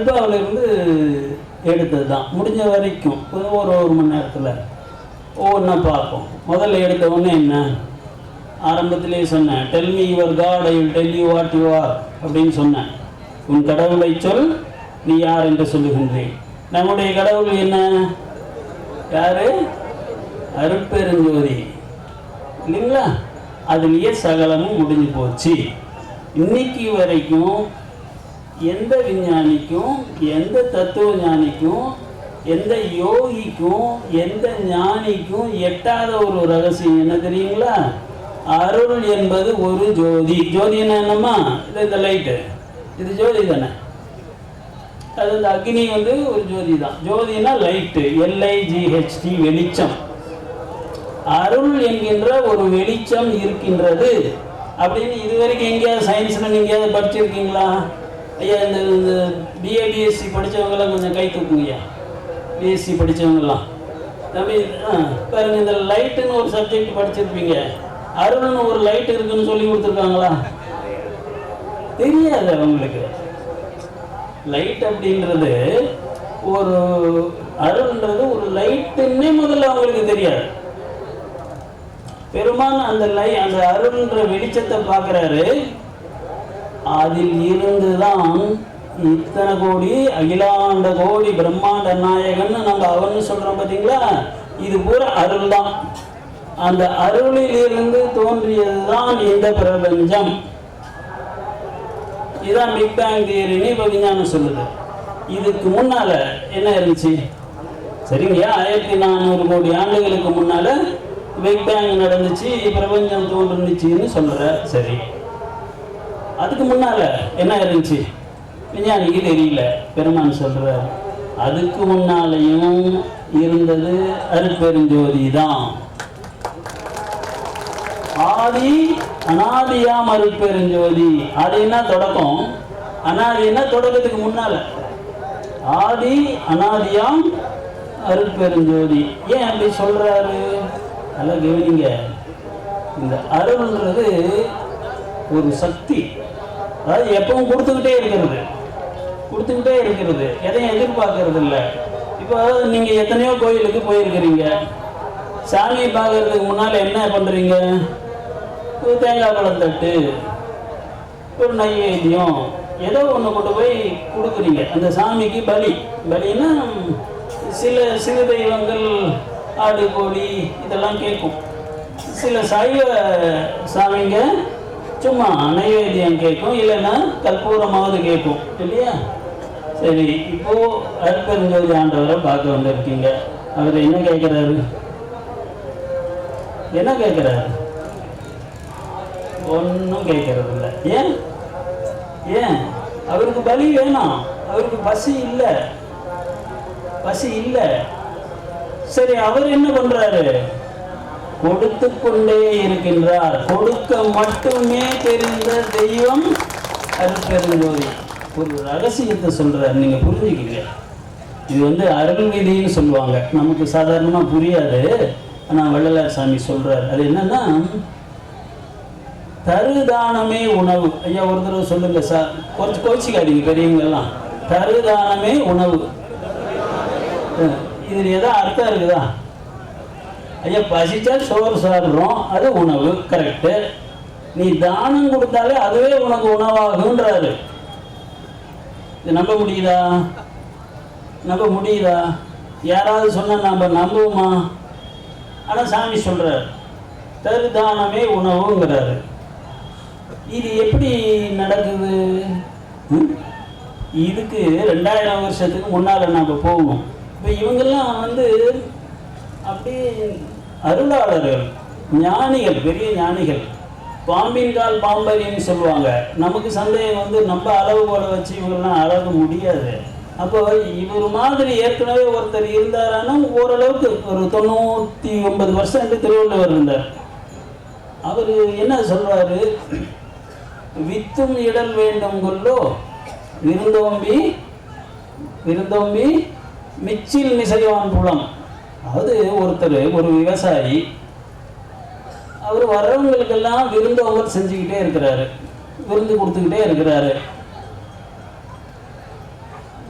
இதெல்லாம் எடுத்தது தான் முடிஞ்ச வரைக்கும். ஒரு ஒரு ஒரு மணி நேரத்தில். ஒவ்வொன்றா பார்ப்போம். முதல்ல எடுத்த உடனே என்ன? ஆரம்பத்திலே சொன்னேன். Tell me your god I will tell you what you are அப்படின்னு சொன்னேன். உன் கடவுளை சொல் நீ யார் என்று சொல்லுகின்றேன். நம்முடைய கடவுள் என்ன? யாரு? அருட்பெருஞ்சோதி இல்லைங்களா? அதுலேயே சகலமும் முடிஞ்சு போச்சு. இன்னைக்கு வரைக்கும் எந்த விஞ்ஞானிக்கும் எந்த தத்துவ ஞானிக்கும் எந்த யோகிக்கும் எந்த ஞானிக்கும் எட்டாத ஒரு ரகசியம். என்ன தெரியுங்களா? அருள் என்பது ஒரு ஜோதி. ஜோதினா என்னம்மா? இது இந்த லைட்டு இது ஜோதி தானே? அது இந்த அக்னி வந்து ஒரு ஜோதி தான். ஜோதினா லைட்டு எல்ஐஜிஹெச்டி வெளிச்சம். அருள் என்கின்ற ஒரு வெளிச்சம் இருக்கின்றது. அப்படின்னு இது வரைக்கும் எங்கேயாவது சயின்ஸில் நீங்கள் எங்கேயாவது படிச்சிருக்கீங்களா? ஐயா இந்த இந்த பிஏ பிஎஸ்சி படித்தவங்களாம் கொஞ்சம் கை தூக்குங்கய்யா. பிஎஸ்சி படித்தவங்கலாம் தமிழ் பாருங்க இந்த லைட்டுன்னு ஒரு சப்ஜெக்ட் படிச்சிருப்பீங்க. அருள்னு ஒரு லைட் இருக்குன்னு சொல்லி கொடுத்துருக்காங்களா? தெரியாது அவங்களுக்கு. லைட் அப்படின்றது ஒரு அருள்ன்றது ஒரு லைட்டுன்னே முதல்ல அவங்களுக்கு தெரியாது. பெருமான் அந்த லை அந்த அருள்ன்ற வெளிச்சத்தை பார்க்குறாரு. அதில் இருந்துதான் இத்தனை கோடி அகிலாண்ட கோடி பிரம்மாண்ட நாயகன்னு நம்ம அவன் சொல்றோம் பார்த்தீங்களா இது பூரா அருள் தான் அந்த அருளில் இருந்து தோன்றியதுதான் இந்த பிரபஞ்சம். இதான் பிக் பேங் தியரின்னு இப்போ விஞ்ஞானம் சொல்லுது. இதுக்கு முன்னால என்ன இருந்துச்சு? சரிங்கய்யா ஆயிரத்தி நானூறு கோடி ஆண்டுகளுக்கு முன்னால பிக் பேங் நடந்துச்சு பிரபஞ்சம் தோன்றுச்சுன்னு சொல்ற. சரி. அதுக்கு முன்னால என்ன இருந்துச்சு? விஞ்ஞானிக்கு தெரியல. பெருமான் சொல்ற அதுக்கு முன்னாலையும் இருந்தது அருட்பெருஞ்சோதி தான் ஆதி அனாதியாம் அருட்பெருஞ்சோதி ஆதினா தொடக்கம்? அனாதினா தொடக்கத்துக்கு முன்னால? ஆதி அனாதியாம் அருட்பெருஞ்சோதி ஏன் அப்படி சொல்றாரு? நல்லா கவனிங்க. இந்த அருள்ன்றது ஒரு சக்தி. அதாவது எப்பவும் கொடுத்துக்கிட்டே இருக்கிறது. கொடுத்துக்கிட்டே இருக்கிறது. எதையும் எதிர்பார்க்கறது இல்லை இப்போ நீங்கள் எத்தனையோ கோயிலுக்கு போயிருக்கிறீங்க. சாமியை பார்க்கறதுக்கு முன்னால் என்ன பண்ணுறீங்க ஒரு தேங்காய் பழம் தட்டு ஒரு நைவேத்தியம் ஏதோ ஒன்று கொண்டு போய் கொடுக்குறீங்க. அந்த சாமிக்கு பலி. பலின்னா சில சிறு தெய்வங்கள் ஆடு கோழி இதெல்லாம் கேட்கும். சில சைவ சாமிங்க சும்மா நைவேத்தியம் கேட்கும் இல்லைன்னா கற்பூரமாவது கேட்கும். இல்லையா? சரி இப்போ அற்பெருஞ்சோதி ஆண்டவரை பார்க்க வந்திருக்கீங்க. அவர் என்ன கேட்குறாரு? என்ன கேட்குறாரு? ஒன்றும் கேட்கறது இல்லை ஏன்? ஏன்? அவருக்கு பலி வேணாம். அவருக்கு பசி இல்லை. பசி இல்லை. சரி அவர் என்ன பண்றாரு? கொடுத்து கொண்டே இருக்கின்றார். கொடுக்க மட்டுமே தெரிந்த தெய்வம் அருட்பெருஞ்சோதி ஒரு ரகசியத்தை சொல்றாரு. நீங்க புரிஞ்சுக்கீங்க. இது வந்து அருள்விதின்னு சொல்லுவாங்க. நமக்கு சாதாரணமா புரியாது. ஆனா வள்ளலார் சாமி சொல்றாரு. அது என்னன்னா தருதானமே உணவு. ஐயா ஒரு தடவை சொல்லுங்க சார். கொஞ்சம் கோச்சிக்காதீங்க பெரியவங்க எல்லாம் தருதானமே உணவு. இதில் இதுல ஏதோ அர்த்தம் இருக்குதா? ஐயா பசிச்சா சோறு சாப்பிட்றோம் அது உணவு கரெக்டு நீ தானம் கொடுத்தாலே அதுவே உனக்கு உணவாகுன்றாரு இது நம்ப முடியுதா? நம்ப முடியுதா? யாராவது சொன்னால் நம்ம நம்புவோமா? ஆனால் சாமி சொல்றாரு தருதானமே உணவுங்கிறாரு. இது எப்படி நடக்குது? இதுக்கு ரெண்டாயிரம் வருஷத்துக்கு முன்னால் நாம் போகணும் இப்போ இவங்கெல்லாம் வந்து அப்படியே அருளாளர்கள் ஞானிகள் பெரிய ஞானிகள் பாம்பின் கால் பாம்பரின்னு சொல்லுவாங்க. நமக்கு சந்தேகம் வந்து நம்ம அளவு போல வச்சு இவங்கெல்லாம் அளவு முடியாது. அப்போ இவர் மாதிரி ஏற்கனவே ஒருத்தர் இருந்தாரானா ஓரளவுக்கு ஒரு தொண்ணூற்றி ஒன்பது வருஷம் திருவள்ளுவர் இருந்தார் அவர் என்ன சொல்வார் வித்தும் இடல் வேண்டும் கொள்ளோ விருந்தோம்பி விருந்தோம்பி மிச்சில் மிசைவான் புலம். அதாவது ஒருத்தர் ஒரு விவசாயி அவர் வர்றவங்களுக்கெல்லாம் விருந்தோம்பல் செஞ்சுக்கிட்டே இருக்கிறாரு. விருந்து கொடுத்துக்கிட்டே இருக்கிறாரு.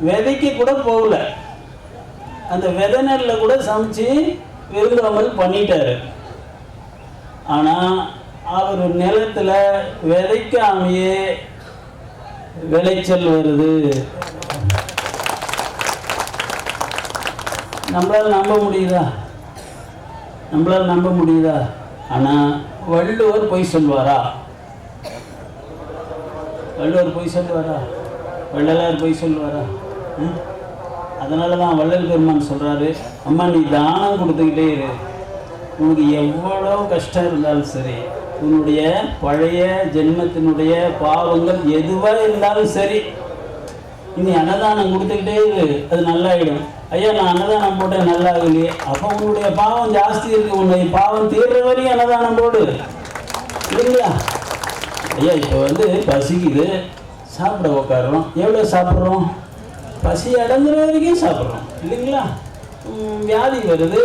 விதைக்கு கூட போகல. அந்த விதை நெல்ல கூட சமைச்சு விருந்தாமல் பண்ணிட்டாரு. ஆனால் அவர் நிலத்துல விதைக்காமையே விளைச்சல் வருது. நம்மளால் நம்ப முடியுதா? நம்மளால நம்ப முடியுதா? ஆனால் வள்ளுவர் பொய் சொல்வாரா? வள்ளுவர் பொய் சொல்லுவாரா வள்ளலார் பொய் சொல்லுவாரா ம்? அதனால தான் வள்ளல் பெருமான் சொல்கிறாரு அம்மா நீ தானம் கொடுத்துக்கிட்டே இரு. உனக்கு எவ்வளோ கஷ்டம் இருந்தாலும் சரி உன்னுடைய பழைய ஜென்மத்தினுடைய பாவங்கள் எதுவாக இருந்தாலும் சரி இனி அன்னதானம் கொடுத்துக்கிட்டே இரு அது நல்லாயிடும். ஐயா நான் அன்னதானம் போட்டேன் நல்லா ஆகலையே அப்போ உன்னுடைய பாவம் ஜாஸ்தி இருக்கு உன்னுடைய பாவம் தீர்ற வரையும் அன்னதானம் போடு. இல்லைங்களா? ஐயா இப்போ வந்து பசிக்குது. சாப்பிட உட்காடுறோம் எவ்வளோ சாப்பிட்றோம்? பசி அடங்குற வரைக்கும் சாப்பிட்றோம். இல்லைங்களா? வியாதி வருது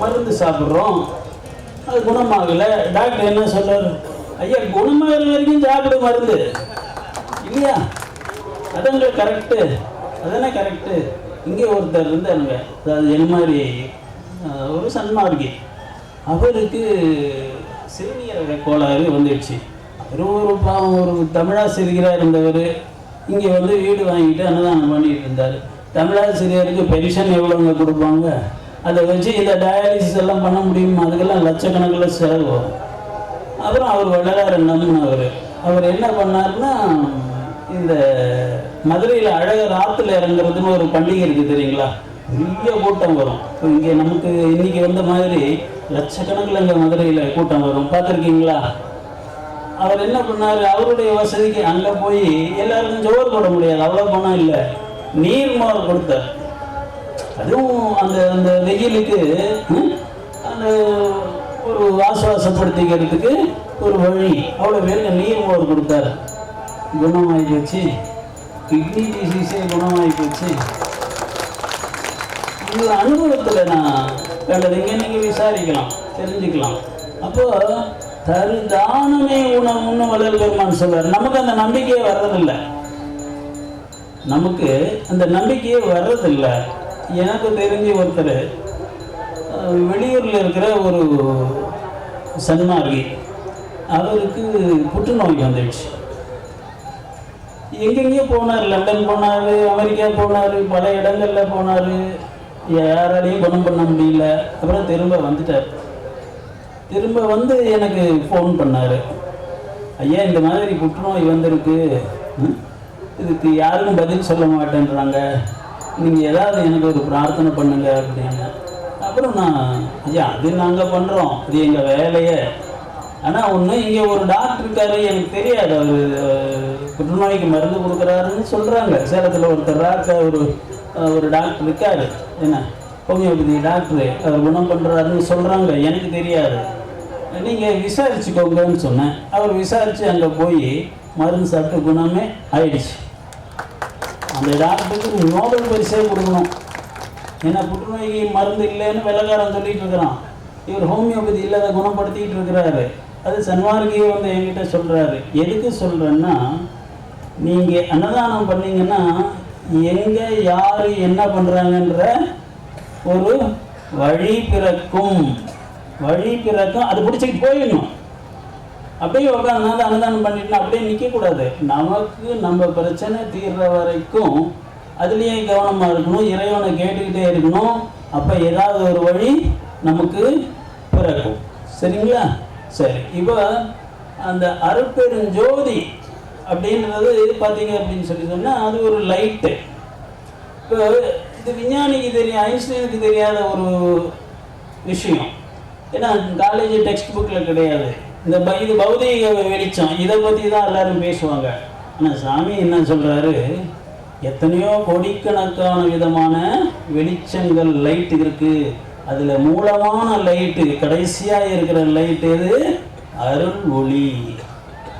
மருந்து சாப்பிட்றோம். அது குணமாகலை. டாக்டர் என்ன சொல்கிறார் ஐயா குணமாகிற வரைக்கும் சாப்பிடு மருந்து. இல்லையா? அதுங்க கரெக்டு அதானே கரெக்டு இங்கே ஒருத்தர் இருந்தாருங்க. அதாவது என்ன மாதிரி ஒரு சன்மார்கி. அவருக்கு சிறுநீரக கோளாறு வந்துடுச்சு. அவர் ஒரு பாவம் ஒரு தமிழாசிரியராக இருந்தவர். இங்கே வந்து வீடு வாங்கிட்டு அன்னதானம் பண்ணிட்டு இருந்தார். தமிழாசிரியருக்கு பென்ஷன் எவ்வளோங்க கொடுப்பாங்க? அதை வச்சு இந்த டயாலிசிஸ் எல்லாம் பண்ண முடியுமா? அதுக்கெல்லாம் லட்சக்கணக்கில் செலவு வரும். அப்புறம் அவர் வள்ளலார் நம்பினவர். அவர் என்ன பண்ணாருன்னா இந்த மதுரையில் அழகர் ஆற்றுல இறங்குறதுன்னு ஒரு பண்டிகை இருக்குது தெரியுங்களா? பெரிய கூட்டம் வரும். இப்போ இங்கே நமக்கு இன்னைக்கு வந்த மாதிரி லட்சக்கணக்கில் இங்கே மதுரையில் கூட்டம் வரும். பார்த்துருக்கீங்களா? அவர் என்ன பண்ணார்? அவருடைய வசதிக்கு அங்கே போய் எல்லாருக்கும் ஜோர் போட முடியாது. அவ்வளோ பணம் இல்லை. நீர் மோர் கொடுத்தார். அதுவும் அந்த அந்த வெயிலுக்கு அந்த ஒரு ஆசுவாசப்படுத்திக்கிறதுக்கு ஒரு வழி. அவ்வளோ பேருக்கு நீர் மோர் கொடுத்தாரு. குணமாகி போச்சு கிட்னி டிசீஸே குணமாகி போச்சு இந்த அனுபவத்தில் நான் கண்டதுங்க நீங்கள் விசாரிக்கலாம் தெரிஞ்சுக்கலாம். அப்போ தரு தானமே உணவுன்னு வளர் பெருமான் சொல்றார். நமக்கு அந்த நம்பிக்கையே வர்றதில்லை. நமக்கு அந்த நம்பிக்கையே வர்றதில்லை. எனக்கு தெரிஞ்ச ஒருத்தர் வெளியூரில் வெளியூர்ல இருக்கிற ஒரு சன்மார்கி அவருக்கு புற்றுநோய் வந்துடுச்சு. எங்கெங்கேயோ போனார் லண்டன் போனார் அமெரிக்கா போனார் பல இடங்கள்ல போனார். யாராலையும் குணம் பண்ண முடியல. அப்புறம் திரும்ப வந்துட்டார். திரும்ப வந்து எனக்கு ஃபோன் பண்ணார். ஐயா இந்த மாதிரி புற்றுநோய் வந்திருக்கு. ம், இதுக்கு யாருக்கும் பதில் சொல்ல மாட்டேன்றாங்க. நீங்கள் ஏதாவது எனக்கு ஒரு பிரார்த்தனை பண்ணுங்க அப்படின்னு. அப்புறம் நான் ஐயா அது நாங்கள் பண்ணுறோம் அது எங்கள் வேலையை. ஆனால் ஒன்று இங்கே ஒரு டாக்டர் இருக்காரு எனக்கு தெரியாது. அவர் புற்றுநோய்க்கு மருந்து கொடுக்குறாருன்னு சொல்கிறாங்க சேலத்தில் ஒருத்தர் டாக்டர் ஒரு ஒரு டாக்டர் இருக்காரு. என்ன? ஹோமியோபதி டாக்டரு அவர் குணம் பண்ணுறாருன்னு சொல்கிறாங்க எனக்கு தெரியாது. நீங்கள் விசாரிச்சுக்கோங்கன்னு சொன்னேன். அவர் விசாரித்து அங்கே போய் மருந்து சாப்பிட்டு குணமே ஆயிடுச்சு. அந்த டாக்டருக்கு நோபல் பரிசே கொடுக்கணும். ஏன்னா புற்றுநோய்க்கு மருந்து இல்லைன்னு வெள்ளக்காரன் சொல்லிட்டு இருக்கிறான். இவர் ஹோமியோபதி இல்லாத குணப்படுத்திக்கிட்டு இருக்கிறாரு. அது சன்மார்கியே வந்து என்கிட்ட சொல்கிறாரு எதுக்கு சொல்கிறேன்னா நீங்கள் அன்னதானம் பண்ணீங்கன்னா எங்கே யார் என்ன பண்ணுறாங்கன்ற ஒரு வழி பிறக்கும். வழி பிறக்கும். அது பிடிச்சிக்கிட்டு போயிடணும். அப்படியே உட்காந்து அன்னதானம் பண்ணிட்டு அப்படியே நிற்கக்கூடாது நமக்கு நம்ம பிரச்சனை தீர்ற வரைக்கும் அதுலேயே கவனமாக இருக்கணும். இறைவனை கேட்டுக்கிட்டே இருக்கணும். அப்போ ஏதாவது ஒரு வழி நமக்கு பிறக்கும். சரிங்களா? சரி இப்போ அந்த அருட்பெருஞ்சோதி அப்படின்றது பார்த்தீங்க அப்படின்னு சொல்லி சொன்னால் அது ஒரு லைட்டு இப்போ இது விஞ்ஞானிக்கு தெரியும் ஐன்ஸ்டைனுக்கு தெரியாத ஒரு விஷயம். ஏன்னா காலேஜ் டெக்ஸ்ட் புக்கில் கிடையாது. இந்த ப- இது பௌதீக வெளிச்சம். இதை பற்றி தான் எல்லாரும் பேசுவாங்க. ஆனால் சாமி என்ன சொல்கிறாரு எத்தனையோ கோடிக்கணக்கான விதமான வெளிச்சங்கள் லைட் இருக்குது அதில் மூலமான லைட்டு கடைசியாக இருக்கிற லைட் எது? அருள் ஒளி.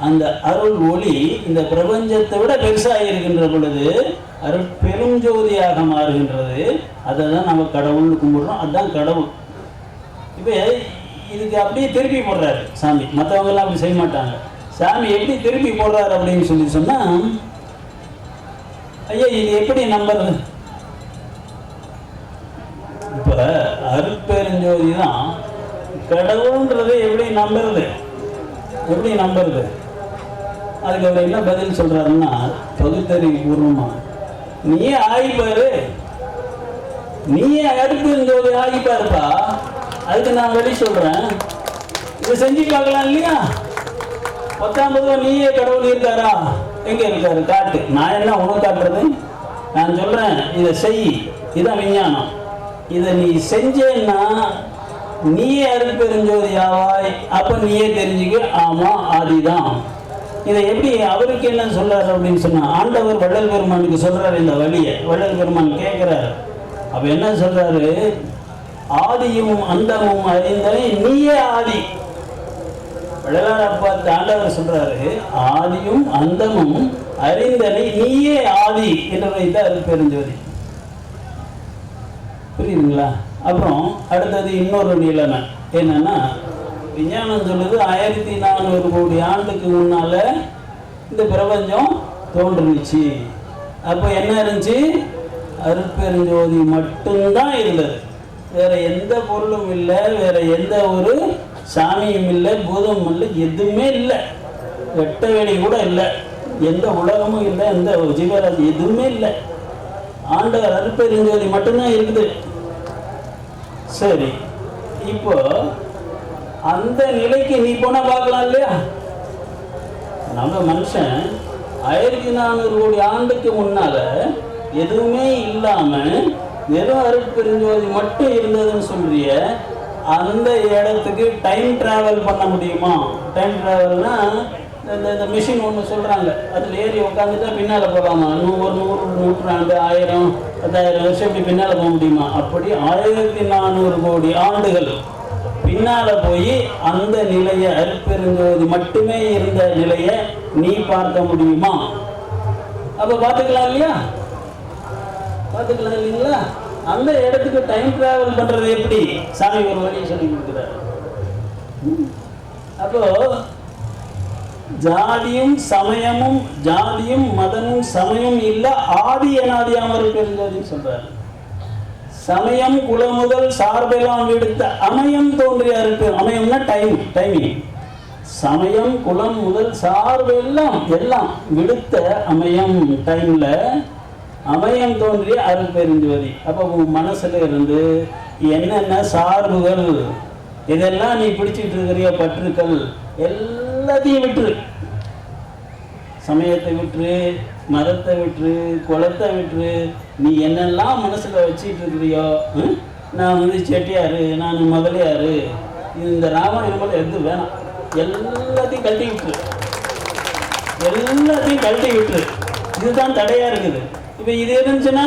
அந்த அருள் ஒளி இந்த பிரபஞ்சத்தை விட பெருசாக இருக்கின்ற பொழுது அருள் பெருஞ்சோதியாக மாறுகின்றது. அதை தான் நம்ம கடவுள்னு கும்பிடுறோம். அதுதான் கடவுள். இப்போ இதுக்கு அப்படியே திருப்பி போடுறாரு சாமி. மற்றவங்கெல்லாம் அப்படி செய்ய மாட்டாங்க. சாமி எப்படி திருப்பி போடுறாரு அப்படின்னு சொல்லி சொன்னால் ஐயா இது எப்படி நம்புறது இப்ப ஜோதி தான் கடவுள்ன்றது எப்படி நம்புறது? எப்படி நம்புறது? அதுக்கு அவர் என்ன பதில் சொல்றாருன்னா பகுத்தறிவு பூர்வமா நீயே ஆகிப்பாரு நீயே அருட்பெருஞ்சோதி ஜோதி ஆகிப்பாருப்பா அதுக்கு நான் வழி சொல்றேன். இதை செஞ்சு பார்க்கலாம் இல்லையா? பத்தாம் பொதுவா நீயே கடவுள் இருக்காரா எங்க இருக்காரு? காட்டு. நான் என்ன உனக்கு காட்டுறது? நான் சொல்றேன் இதை செய். இதான் விஞ்ஞானம். இதை நீ செஞ்சேன்னா நீயே அருட்பெருஞ்சோதி ஆவாய் அப்ப நீயே தெரிஞ்சுக்க ஆமா ஆதிதான். இதை எப்படி அவருக்கு என்ன சொல்றாரு அப்படின்னு சொன்னா ஆண்டவர் வள்ளல் பெருமானுக்கு சொல்றாரு இந்த வழியை. வள்ளல் பெருமான் கேட்கிறாரு. அப்ப என்ன சொல்றாரு? ஆதியும் அந்தமும் அறிந்தனை நீயே ஆதி. வள்ளலார் பார்த்து ஆண்டவர் சொல்றாரு ஆதியும் அந்தமும் அறிந்தனை நீயே ஆதி என்று வைத்த பெருஞ்சோதி புரியுதுங்களா? அப்புறம் அடுத்தது இன்னொரு நிலைமை. என்னன்னா விஞ்ஞானம் சொல்லுது ஆயிரத்தி நானூறு கோடி ஆண்டுக்கு முன்னால இந்த பிரபஞ்சம் தோன்றுனுச்சு. அப்போ என்ன இருந்துச்சு? அருட்பெருஞ்சோதி மட்டும்தான் இருந்தது. வேற எந்த பொருளும் இல்லை வேற எந்த ஒரு சாமியும் இல்லை பூதமும் இல்லை எதுவுமே இல்லை. வெட்ட வெளி கூட இல்லை. எந்த உலகமும் இல்லை எந்த ஜீவராசி எதுவுமே இல்லை. ஆண்டவர் அருட்பெருஞ்சோதி மட்டும்தான் இருக்குது. சரி இப்போ அந்த நிலைக்கு நீ போனா பார்க்கலாம் இல்லையா? நம்ம மனுஷன் ஆயிரத்தி நானூறு கோடி ஆண்டுக்கு முன்னால எதுவுமே இல்லாம வெறும் அருட்பெருஞ்சோதி மட்டும் இருந்ததுன்னு சொல்றிய அந்த இடத்துக்கு டைம் டிராவல் பண்ண முடியுமா? டைம் டிராவல்னா இந்த இந்த மிஷின் ஒன்று சொல்கிறாங்க அதில் ஏறி உட்காந்துட்டா பின்னால் போகலாமா நூறு நூறு நூற்றாண்டு ஆயிரம் பத்தாயிரம் வருஷம் இப்படி பின்னால் போக முடியுமா? அப்படி ஆயிரத்தி நானூறு கோடி ஆண்டுகள் பின்னால போய் அந்த நிலையை அருட்பெருஞ்சோதி மட்டுமே இருந்த நிலையை நீ பார்க்க முடியுமா? அப்போ பார்த்துக்கலாம் இல்லையா? பார்த்துக்கலாம் இல்லைங்களா? அந்த இடத்துக்கு டைம் டிராவல் பண்ணுறது எப்படி? சாமி ஒரு வழியை சொல்லி கொடுக்குறாரு. அப்போது ஜாதியும் சமயமும் ஜாதியும் மதமும் சமயம் இல்ல ஆதி அனாதியாமர் பெருஞ்சோதின்னு சொல்றாரு. சமயம் குலமுதல் சார்பெல்லாம் விடுத்த அமயம் தோன்றிய அருட்பு அமயம்னா டைம் டைமிங் சமயம் குலம் முதல் சார்பெல்லாம் எல்லாம் விடுத்த அமயம் டைம்ல அமயம் தோன்றிய அருள் பெருஞ்சுவதி அப்போ உன் மனசுல இருந்து என்னென்ன சார்புகள்? இதெல்லாம் நீ பிடிச்சிட்டு இருக்கிறிய பற்றுக்கள்? எல்லாத்தையும் விட்டுரு. சமயத்தை விட்டுரு மதத்தை விட்டுரு குளத்தை விட்டுரு. நீ என்னெல்லாம் மனசுல வச்சுட்டு இருக்கிறியோ நான் வந்து செட்டியாரு நான் முதலியாரு இந்த ராமாயணம் போல எது வேணாம். எல்லாத்தையும் கழட்டி விட்டுரு. எல்லாத்தையும் கழட்டி விட்டுரு. இதுதான் தடையா இருக்குது. இப்போ இது இருந்துச்சுன்னா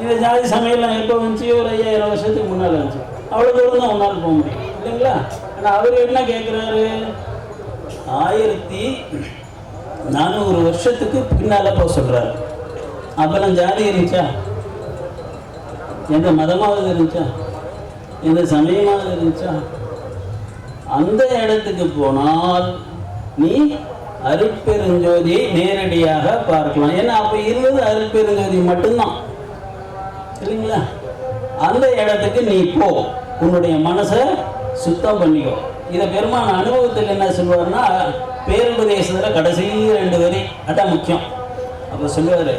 இந்த ஜாதி சமையல் எப்போ வந்துச்சு? ஒரு ஐயாயிரம் வருஷத்துக்கு முன்னால் இருந்துச்சு அவ்வளோ தூரம் தான் உன்னால் போக முடியும். இல்லைங்களா? ஆனால் அவர் என்ன கேட்குறாரு ஆயிரத்தி நானூறு வருஷத்துக்கு பின்னால் போக சொல்றாரு. அப்பெல்லாம் ஜாதி இருந்துச்சா? எந்த மதமாவது இருந்துச்சா? எந்த சமயமாவது இருந்துச்சா? அந்த இடத்துக்கு போனால் நீ அருட்பெருஞ்சோதியை நேரடியாக பார்க்கலாம். ஏன்னா அப்போ இருந்தது அருட்பெருஞ்சோதி மட்டும்தான். இல்லைங்களா? அந்த இடத்துக்கு நீ போ. உன்னுடைய மனசை சுத்தம் பண்ணிக்கோ இதை பெருமான அனுபவத்தில் என்ன சொல்லுவார்னா பேருபதேசத்தில் கடைசி ரெண்டு வரி. அதான் முக்கியம். அப்போ சொல்லுவார்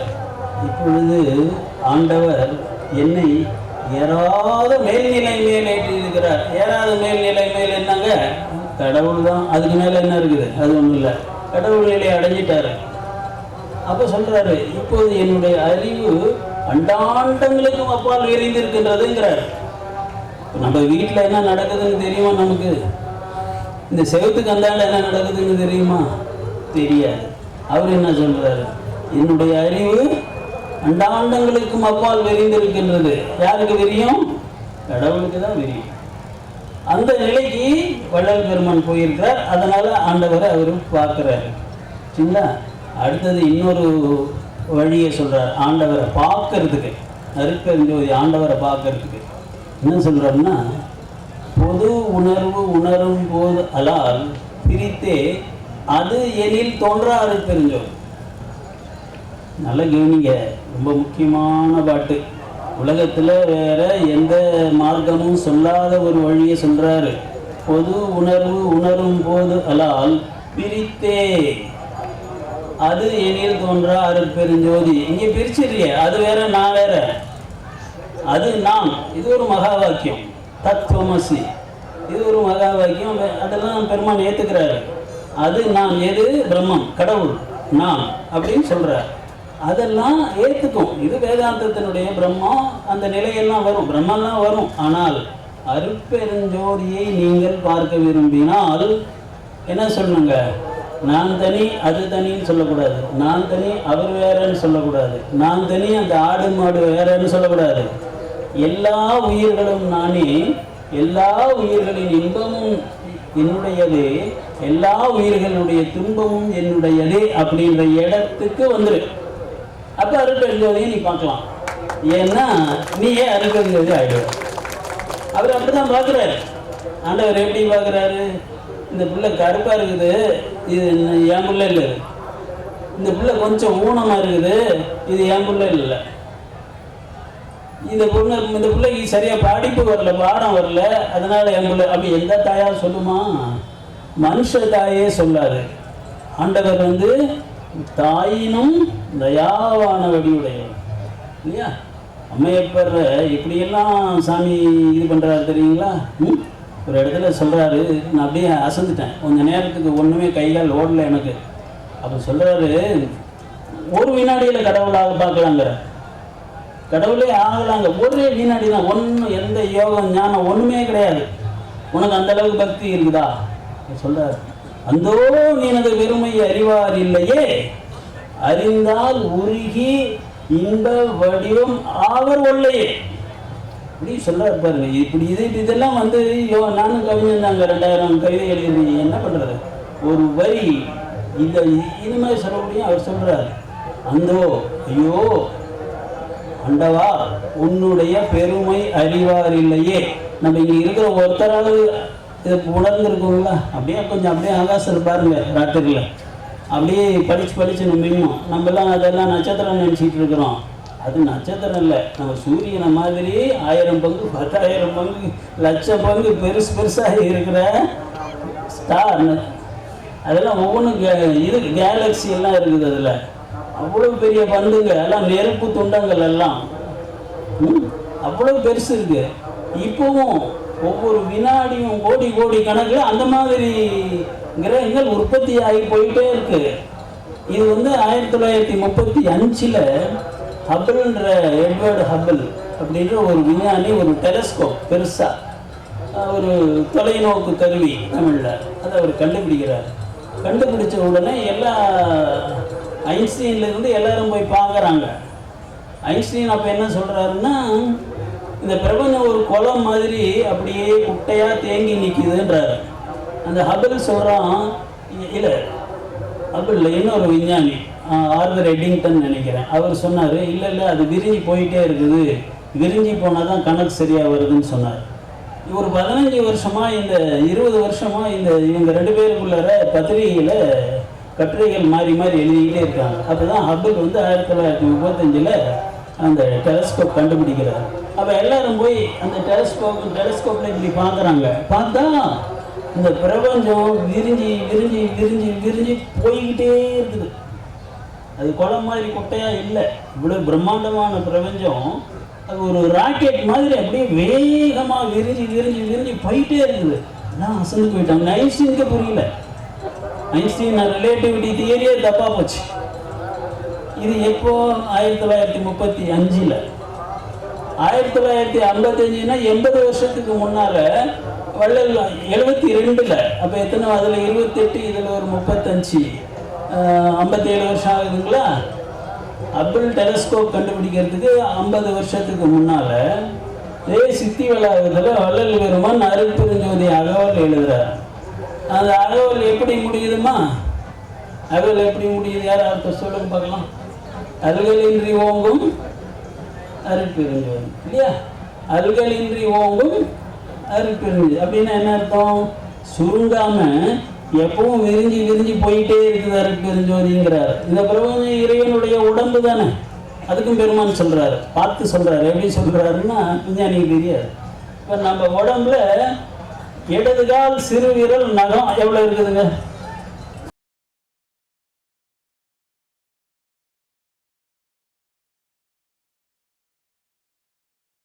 இப்பொழுது ஆண்டவர் என்னை ஏறாத மேல்நிலை மேல் இருக்கிறார் ஏறாத மேல்நிலை மேல் என்னங்க? கடவுள் தான். அதுக்கு மேலே என்ன இருக்குது? அது ஒன்றும் இல்லை. கடவுள் நிலையை அடைஞ்சிட்டாரு. அப்போ சொல்கிறாரு இப்போது என்னுடைய அறிவு அண்டாண்டங்களுக்கும் அப்பால் விரிந்திருக்கின்றதுங்கிறார். நம்ம வீட்டில் என்ன நடக்குதுன்னு தெரியுமா நமக்கு? இந்த செவத்துக்கு அந்தாண்ட என்ன நடக்குதுன்னு தெரியுமா? தெரியாது. அவர் என்ன சொல்றாரு? என்னுடைய அறிவு அண்டாண்டங்களுக்கும் அப்பால் விரிந்திருக்கின்றது. யாருக்கு விரியும்? கடவுளுக்கு தான் விரியும். அந்த நிலைக்கு வள்ளல் பெருமான் போயிருக்கிறார். அதனால ஆண்டவரை அவர் பார்க்குறாரு. சரிங்களா அடுத்தது இன்னொரு வழியை சொல்றார். ஆண்டவரை பார்க்கறதுக்கு அருட்பெருஞ்சோதி ஆண்டவரை பார்க்கறதுக்கு. என்ன சொல்கிறோம்னா பொது உணர்வு உணரும் போது அலால் பிரித்தே அது எனில் தோன்றா தெரிஞ்சோம் நல்ல கவனிங்க ரொம்ப முக்கியமான பாட்டு. உலகத்தில் வேற எந்த மார்க்கமும் சொல்லாத ஒரு வழியை சொல்றாரு. பொது உணர்வு உணரும் போது அலால் பிரித்தே அது எனில் தோன்றா அருள் பெருஞ்சோதி. இங்கே பிரிச்சிருக்கிய அது வேற நான் வேற. அது நாம். இது ஒரு மகா வாக்கியம். தத்துவமசி. இது ஒரு மகா வாக்கியம். அதெல்லாம் பெருமான் ஏற்றுக்கிறாரு அது நான் எது? பிரம்மம். கடவுள். நாம். அப்படின்னு சொல்கிறார் அதெல்லாம் ஏற்றுக்கும் இது வேதாந்தத்தினுடைய பிரம்மம். அந்த நிலையெல்லாம் வரும். பிரம்மெல்லாம் வரும். ஆனால் அருட்பெருஞ்சோதியை நீங்கள் பார்க்க விரும்பினால் என்ன சொல்லுங்க நான் தனி அது தனின்னு சொல்லக்கூடாது. நான் தனி அவர் வேறன்னு சொல்லக்கூடாது. நான் தனி அந்த ஆடு மாடு வேறன்னு சொல்லக்கூடாது. எல்லா உயிர்களும் நானே எல்லா உயிர்களின் இன்பமும் என்னுடையது எல்லா உயிர்களுடைய துன்பமும் என்னுடையது அப்படின்ற இடத்துக்கு வந்துரு. அப்போ அருட்பெருஞ்சோதியை நீ பார்க்கலாம். ஏன்னா நீயே அருட்பெருஞ்சோதி ஆயிடுவ. அவர் அப்படிதான் பார்க்குறாரு. ஆண்டவர் எப்படி பார்க்குறாரு? இந்த பிள்ளை கருப்பாக இருக்குது. இது என் பிள்ளை இல்லை இந்த பிள்ளை கொஞ்சம் ஊனமாக இருக்குது. இது என் பிள்ளை இல்லை. இந்த பொண்ணு இந்த பிள்ளைக்கு சரியாக படிப்பு வரல பாடம் வரல. அதனால என் பிள்ளை அப்படி எந்த தாயாக சொல்லுமா? மனுஷ தாயே சொல்லாது. ஆண்டவர் வந்து தாயினும் தயாவான வடிவுடையவர் இல்லையா அம்மையப்பர் இப்படியெல்லாம் சாமி இது பண்ணுறாரு தெரியுங்களா? ம்? ஒரு இடத்துல சொல்கிறாரு நான் அப்படியே அசந்துட்டேன். கொஞ்ச நேரத்துக்கு ஒன்றுமே கையால் ஓடல எனக்கு. அப்போ சொல்கிறாரு ஒரு வினாடியில் கடவுளாக பார்க்கலாங்கிற கடவுளே ஆகலாங்க. ஒரே வினாடி தான். ஒன்றும் எந்த யோகம் ஞானம் ஒன்றுமே கிடையாது. உனக்கு அந்த அளவுக்கு பக்தி இருக்குதா? சொல்றாரு. அந்தோ நீனது பெருமை அறிவார் இல்லையே. அறிந்தால் உருகி இன்ப வடிவம் ஆவர் ஒல்லையே. இப்படி சொல்றாரு பாருங்க. இப்படி இது இதெல்லாம் வந்து யோ நானும் கவிஞன் தாங்க. ரெண்டாயிரம் கவிதை எழுதி என்ன பண்றது? ஒரு வரி. இந்த இது மாதிரி சொல்ல முடியும்? அவர் சொல்றாரு. அந்தோ ஐயோ அண்டவா உன்னுடைய பெருமை அறிவார் இல்லையே. நம்ம இங்கே இருக்கிற ஒருத்தராவது இதை உணர்ந்துருக்கோங்களா அப்படியே கொஞ்சம் அப்படியே ஆகாசம் பாருங்க ராத்திரியில். அப்படியே படித்து படித்து நம்ம நம்மலாம் அதெல்லாம் நட்சத்திரம் நினச்சிட்டு இருக்கிறோம். அது நட்சத்திரம் இல்லை. நம்ம சூரியனை மாதிரி ஆயிரம் பங்கு பத்தாயிரம் பங்கு லட்சம் பங்கு பெருசு பெருசாக இருக்கிற ஸ்டார் அதெல்லாம் ஒவ்வொன்றும் கே- இது கேலக்சி எல்லாம் இருக்குது அதில். அவ்வளவு பெரிய பந்துங்க எல்லாம் நெருப்பு துண்டங்கள் எல்லாம். ம், அவ்வளவு பெருசு இருக்கு. இப்போவும் ஒவ்வொரு வினாடியும் கோடி கோடி கணக்கில் அந்த மாதிரி கிரகங்கள் உற்பத்தி ஆகி போயிட்டே இருக்கு. இது வந்து ஆயிரத்தி தொள்ளாயிரத்தி முப்பத்தி அஞ்சில் ஹபிள்ன்ற எட்வர்டு ஹபிள் அப்படின்ற ஒரு விஞ்ஞானி ஒரு டெலஸ்கோப் பெருசாக ஒரு தொலைநோக்கு கருவி தமிழில். அதை அவர் கண்டுபிடிக்கிறார். கண்டுபிடிச்ச உடனே எல்லா ஐன்ஸ்டீன்லேருந்து எல்லாரும் போய் பார்க்குறாங்க. ஐன்ஸ்டீன் அப்போ என்ன சொல்கிறாருன்னா இந்த பிரபஞ்சம் ஒரு குளம் மாதிரி அப்படியே குட்டையாக தேங்கி நிற்கிதுன்றாரு அந்த ஹபிள் சொல்கிறான் இல்லை ஹபிள் இன்னொரு விஞ்ஞானி ஆர்தர் எடிங்டன் நினைக்கிறேன். அவர் சொன்னார் இல்லை இல்லை அது விரிஞ்சு போயிட்டே இருக்குது. விரிஞ்சு போனால் தான் கணக்கு சரியாக வருதுன்னு சொன்னார். ஒரு பதினஞ்சு வருஷமாக இந்த இருபது வருஷமாக இந்த இவங்க ரெண்டு பேருக்குள்ளார பத்திரிகையில் கட்டுரைகள் மாறி மாறி எழுதிக்கிட்டே இருக்காங்க. அப்பதான் ஹபிள் வந்து ஆயிரத்தி தொள்ளாயிரத்தி முப்பத்தஞ்சில் அந்த டெலஸ்கோப் கண்டுபிடிக்கிறார். அப்போ எல்லாரும் போய் அந்த டெலஸ்கோப் டெலஸ்கோப்பில் இப்படி பார்க்குறாங்க. பார்த்தா இந்த பிரபஞ்சம் விரிஞ்சி விரிஞ்சி விரிஞ்சி விரிஞ்சி போய்கிட்டே இருக்குது. அது குளம் மாதிரி குட்டையாக இல்லை. இவ்வளோ பிரம்மாண்டமான பிரபஞ்சம். அது ஒரு ராக்கெட் மாதிரி அப்படியே வேகமாக விரிஞ்சு விரிஞ்சு விரிஞ்சு போயிட்டே இருக்குது. நான் அசந்து போயிட்டாங்க ஐன்ஸ்டீனுக்கு புரியல. ஐன்ஸ்டீன் ரிலேட்டிவிட்டி தியரியே தப்பாக போச்சு இது எப்போ? ஆயிரத்தி தொள்ளாயிரத்தி முப்பத்தி அஞ்சில். ஆயிரத்தி தொள்ளாயிரத்தி ஐம்பத்தஞ்சுனா எண்பது வருஷத்துக்கு முன்னால் வள்ளல் எழுபத்தி ரெண்டில் அப்போ எத்தனை? அதில் இருபத்தெட்டு இதில் ஒரு முப்பத்தஞ்சு ஐம்பத்தேழு வருஷம் ஆகுதுங்களா? அப்துல் டெலஸ்கோப் கண்டுபிடிக்கிறதுக்கு ஐம்பது வருஷத்துக்கு முன்னால் இதே சித்தி வளாகத்தில் வள்ளல் பெருமான் அருட்பெருஞ்சோதி அகவல் எழுதுகிறார் அந்த அகவல் எப்படி முடியுதுமா? அகவல் எப்படி முடியுது? யார் அடுத்த சொல்லுங்க பார்க்கலாம். அருகலின்றி ஓங்கும் அருட்பெருஞ்சோதி இல்லையா? அருகலின்றி ஓங்கும் அருட்பெருஞ்சோதி அப்படின்னா என்ன அர்த்தம்? சுருங்காம எப்பவும் விரிஞ்சு விரிஞ்சு போயிட்டே இருக்குது அருட்பெருஞ்சோதிங்கிறார். இந்த பிரபஞ்சம் இறைவனுடைய உடம்பு தானே? அதுக்கும் பெருமான் சொல்கிறாரு பார்த்து சொல்கிறாரு எப்படி சொல்கிறாருன்னா விஞ்ஞானிக்கு தெரியாது. இப்போ நம்ம உடம்புல இடதுகால் சிறுவீரல் சிறு விரல் நகம் எவ்வளோ இருக்குதுங்க?